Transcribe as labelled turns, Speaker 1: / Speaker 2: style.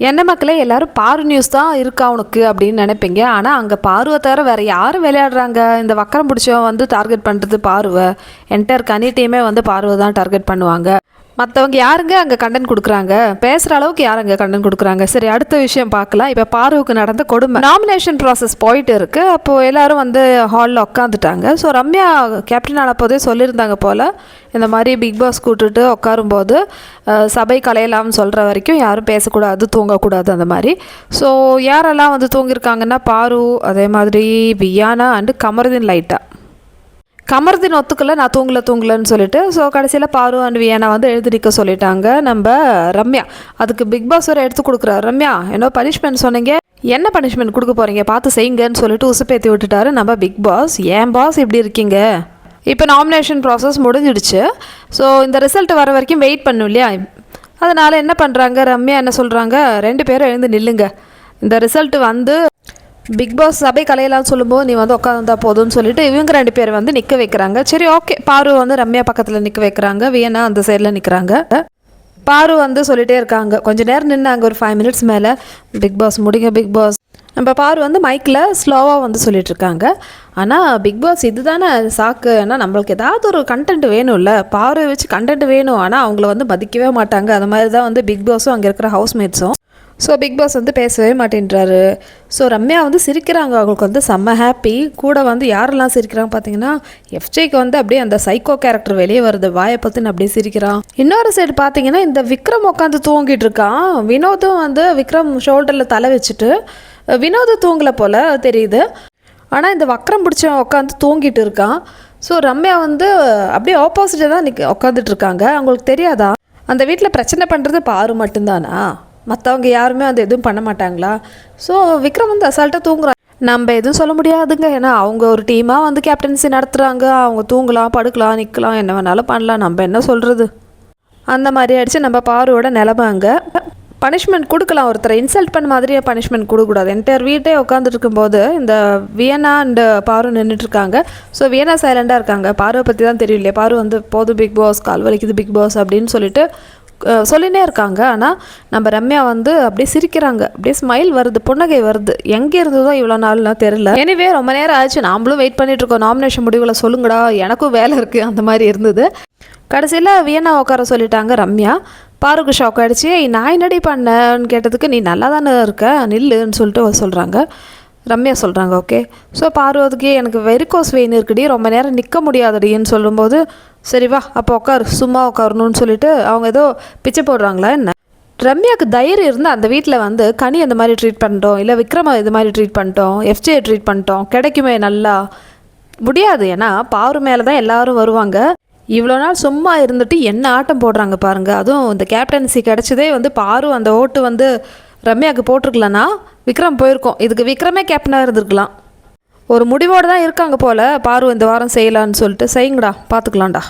Speaker 1: என்ன மக்களே எல்லாரும் பாரு நியூஸ் தான் இருக்கா உனக்கு அப்படின்னு நினைப்பீங்க. ஆனால் அங்கே பாருவை தவிர வேறு யாரும் விளையாடுறாங்க? இந்த வக்கரம் பிடிச்சவன் வந்து டார்கெட் பண்ணுறது பாருவை. என்டையர் கனி டீமே வந்து பாருவை தான் டார்கெட் பண்ணுவாங்க. மற்றவங்க யாருங்க அங்கே கண்டென்ட் கொடுக்குறாங்க? பேசுகிற அளவுக்கு யார் அங்கே கண்டென்ட் கொடுக்குறாங்க? சரி அடுத்த விஷயம் பார்க்கலாம். இப்போ பாருவுக்கு நடந்த கொடுமை. நாமினேஷன் ப்ராசஸ் போயிட்டு இருக்கு. அப்போது எல்லாரும் வந்து ஹாலில் உட்காந்துட்டாங்க ஸோ ரம்யா கேப்டன் ஆனப்போதே சொல்லியிருந்தாங்க போல் இந்த மாதிரி பிக் பாஸ் கூட்டுட்டு உட்காரும்போது சபை கலையலாம்னு சொல்கிற வரைக்கும் யாரும் பேசக்கூடாது தூங்கக்கூடாது அந்த மாதிரி. ஸோ யாரெல்லாம் வந்து தூங்கியிருக்காங்கன்னா பாரு அதே மாதிரி வியானா அண்டு கமருதீன் லைட்டா கமர்தின் ஒத்துக்கல நான் தூங்கல தூங்கலன்னு சொல்லிட்டு ஸோ கடைசியில் பாரு அண்ட் வியானா வந்து எழுதி சொல்லிட்டாங்க. நம்ம ரம்யா அதுக்கு பிக் பாஸ் வேறு எடுத்து கொடுக்குறாரு. ரம்யா என்ன பனிஷ்மெண்ட் சொன்னீங்க. என்ன பனிஷ்மெண்ட் கொடுக்க போறீங்க? பார்த்து செய்யுங்கன்னு சொல்லிட்டு உசுப்பேத்தி விட்டுட்டாரு நம்ம பிக் பாஸ் ஏன் பாஸ் இப்படி இருக்கீங்க? இப்போ நாமினேஷன் ப்ராசஸ் முடிஞ்சிடுச்சு. ஸோ இந்த ரிசல்ட் வர வரைக்கும் வெயிட் பண்ணும் இல்லையா? அதனால் என்ன பண்ணுறாங்க ரம்யா என்ன சொல்கிறாங்க ரெண்டு பேரும் எழுந்து நில்லுங்க. இந்த ரிசல்ட் வந்து பிக் பாஸ் சபை கலையெல்லாம் சொல்லும்போது நீ வந்து உட்காந்தா போதும்னு சொல்லிட்டு இவங்க ரெண்டு பேர் வந்து நிற்க வைக்கிறாங்க. சரி ஓகே. பாரு வந்து ரம்யா பக்கத்தில் நிற்க வைக்கிறாங்க. வியனா அந்த சைடில் நிற்கிறாங்க பாரு வந்து சொல்லிட்டே இருக்காங்க. கொஞ்ச நேரம் நின்னாங்க ஒரு ஃபைவ் மினிட்ஸ் மேலே பிக் பாஸ் முடிங்க பிக் பாஸ் நம்ம பாரு வந்து மைக்கில் ஸ்லோவாக வந்து சொல்லிட்டு இருக்காங்க. ஆனால் பிக் பாஸ் இதுதானே சாக்கு ஏன்னா நம்மளுக்கு ஏதாவது ஒரு கண்டென்ட் வேணும்ல. பாரு வச்சு கண்டென்ட் வேணும். ஆனால் அவங்கள வந்து மதிக்கவே மாட்டாங்க. அது மாதிரி தான் வந்து பிக் பாஸும் அங்கே இருக்கிற ஹவுஸ்மேட்ஸும் ஸோ பிக் பாஸ் வந்து பேசவே மாட்டேன்றாரு. ஸோ ரம்யா வந்து சிரிக்கிறாங்க. அவங்களுக்கு வந்து செம்ம ஹாப்பி கூட வந்து யாரெல்லாம் சிரிக்கிறாங்க பார்த்தீங்கன்னா எஃப்ஜேக்கு வந்து அப்படியே அந்த சைக்கோ கேரக்டர் வெளியே வருது. வாயை பற்றின அப்படியே சிரிக்கிறான். இன்னொரு சைடு பார்த்தீங்கன்னா இந்த விக்ரம் உட்காந்து தூங்கிட்டு இருக்கான். வினோதும் வந்து விக்ரம் ஷோல்டரில் தலை வச்சுட்டு வினோதம் தூங்கலை போல் தெரியுது. ஆனால் இந்த வக்ரம் பிடிச்சவன் உட்காந்து தூங்கிட்டு இருக்கான். ஸோ ரம்யா வந்து அப்படியே ஆப்போசிட்டாக தான் நிற்க உட்காந்துட்டு இருக்காங்க. அவங்களுக்கு தெரியாதா? அந்த வீட்டில் பிரச்சனை பண்ணுறது பாரு மட்டும்தானா? மற்றவங்க யாருமே வந்து எதுவும் பண்ண மாட்டாங்களா? ஸோ விக்ரம் வந்து அசால்ட்டாக தூங்குறான். நம்ம எதுவும் சொல்ல முடியாதுங்க. ஏன்னா அவங்க ஒரு டீமாக வந்து கேப்டன்சி நடத்துகிறாங்க அவங்க தூங்கலாம் படுக்கலாம் நிற்கலாம் என்ன வேணாலும் பண்ணலாம். நம்ம என்ன சொல்கிறது அந்த மாதிரி ஆயிடுச்சு. நம்ம பாருவோட நிலமாங்க பனிஷ்மெண்ட் கொடுக்கலாம். ஒருத்தரை இன்சல்ட் பண்ண மாதிரியே பனிஷ்மெண்ட் கொடுக்கக்கூடாது. என்டையர் வீட்டே உட்காந்துட்டு இருக்கும்போது இந்த வியனா அண்ட் பாரு நின்றுட்டுருக்காங்க ஸோ வியனா சைலண்டாக இருக்காங்க. பாருவை பற்றி தான் தெரியும் இல்லையா? பாரு வந்து போதும் பிக் பாஸ் கால் வலிக்குது பிக் பாஸ் அப்படின்னு சொல்லிட்டு சொல்லினே இருக்காங்க. ஆனால் நம்ம ரம்யா வந்து அப்படியே சிரிக்கிறாங்க. அப்படியே ஸ்மைல் வருது புன்னகை வருது. எங்கே இருந்ததோ இவ்வளோ நாள்லாம் தெரில எனிவே ரொம்ப நேரம் ஆச்சு. நாமளும் வெயிட் பண்ணிட்டு இருக்கோம். நாமினேஷன் முடிவுகளை சொல்லுங்கடா. எனக்கும் வேலை இருக்குது அந்த மாதிரி இருந்தது. கடைசியில் வியன்னா உட்கார சொல்லிட்டாங்க ரம்யா. பாருக்கு ஷாக் ஆகிடுச்சி நான் என்னடி பண்ணேன்னு கேட்டதுக்கு நீ நல்லா தானே இருக்க? நில்லுன்னு சொல்லிட்டு சொல்கிறாங்க ரம்யா சொல்கிறாங்க ஓகே ஸோ பார்வதிக்கு எனக்கு வெரிகோஸ் வெயின் இருக்குடி ரொம்ப நேரம் நிற்க முடியாதடின்னு சொல்லும்போது சரி வா அப்போ உட்காரு சும்மா உட்காரணும்னு சொல்லிட்டு அவங்க ஏதோ பிச்சை போடுறாங்களா என்ன? ரம்யாவுக்கு தைரியம் இருந்து அந்த வீட்டில் வந்து கனி அந்த மாதிரி ட்ரீட் பண்ணிட்டோம் இல்லை விக்ரமா இது மாதிரி ட்ரீட் பண்ணிட்டோம் எஃப்ஜே ட்ரீட் பண்ணிட்டோம் கிடைக்குமே நல்லா. முடியாது ஏன்னா பாரு மேலே தான் எல்லாரும் வருவாங்க. இவ்வளோ நாள் சும்மா இருந்துட்டு என்ன ஆட்டம் போடுறாங்க பாருங்கள் அதுவும் இந்த கேப்டன்சி கிடச்சதே வந்து பாரு அந்த ஓட்டு வந்து ரம்யாவுக்கு போட்டிருக்கலன்னா விக்ரம் போயிருக்கோம். இதுக்கு விக்ரமே கேப்டனாக இருந்திருக்கலாம். ஒரு முடிவோடு தான் இருக்காங்க போல். பாரு இந்த வாரம் செய்யலான்னு சொல்லிட்டு. செய்யுங்கடா பார்த்துக்கலாம்டா